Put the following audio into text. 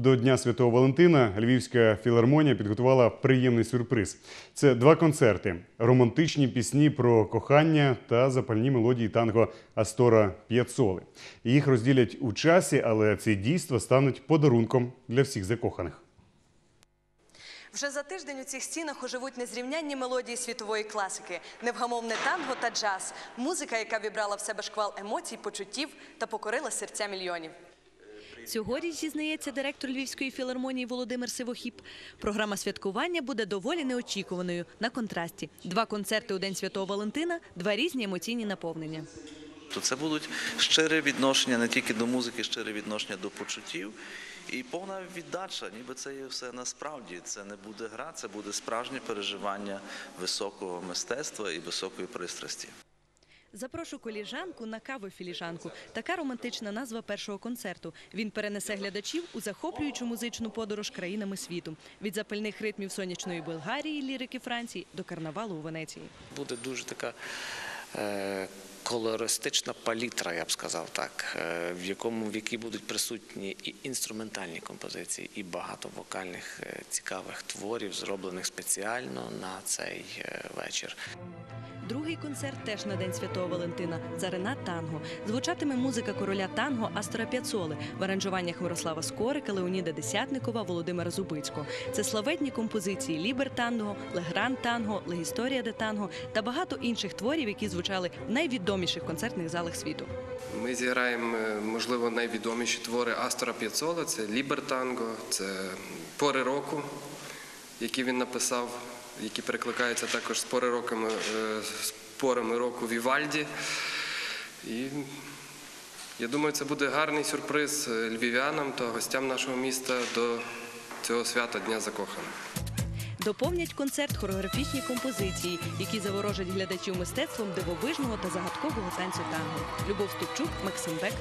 До Дня Святого Валентина Львівська філармонія підготувала приємний сюрприз. Це два концерти: романтичні пісні про кохання та запальні мелодії танго Астора П'яцоли. Їх розділять у часі, але ці дійства стануть подарунком для всіх закоханих. Вже за тиждень у цих стінах оживуть незрівнянні мелодії світової класики, невгамовне танго та джаз, музика, яка вібрала в себе шквал емоцій, почуттів та покорила серця мільйонів. Цьогоріч, зізнається директор Львівської філармонії Володимир Сивохіп, програма святкування буде доволі неочікуваною на контрасті. Два концерти у День Святого Валентина, два різні емоційні наповнення. То це будуть щире відношення не тільки до музики, щире відношення до почуттів і повна віддача, ніби це є все насправді. Це не буде гра, це буде справжнє переживання високого мистецтва і високої пристрасті. Запрошу коліжанку на каву філіжанку. Така романтична назва першого концерту. Він перенесе глядачів у захоплюючу музичну подорож країнами світу від запальних ритмів сонячної Болгарії, лірики Франції до карнавалу у Венеції. буде дуже така е, колористична палітра, я б сказав так, е, в якому в якій будуть присутні і інструментальні композиції, і багато вокальних е, цікавих творів, зроблених спеціально на цей вечір. Другий концерт теж на День Святого Валентина Зарина Танго. Звучатиме музика короля танго Астора П'яцоли в аранжуваннях Мирослава Скорика, Леоніда Десятникова, Володимира Зубицького. Це славетні композиції Лібер Танго, Легран Танго, Легісторія де Танго та багато інших творів, які звучали в найвідоміших концертних залах світу. Ми зіграємо, е, можливо, найвідоміші твори Астора П'яцола, це Лібер Танго, це Пори року, які він написав, які перекликаються також з пори роками, е, з порами року Вівальді. І я думаю, це буде гарний сюрприз е, львів'янам та гостям нашого міста до цього свята Дня закоханих. Доповнять концерт хореографічні композиції, які заворожать глядачів мистецтвом дивовижного та загадкового танцю танго. Любов Ступчук, Максим Бек,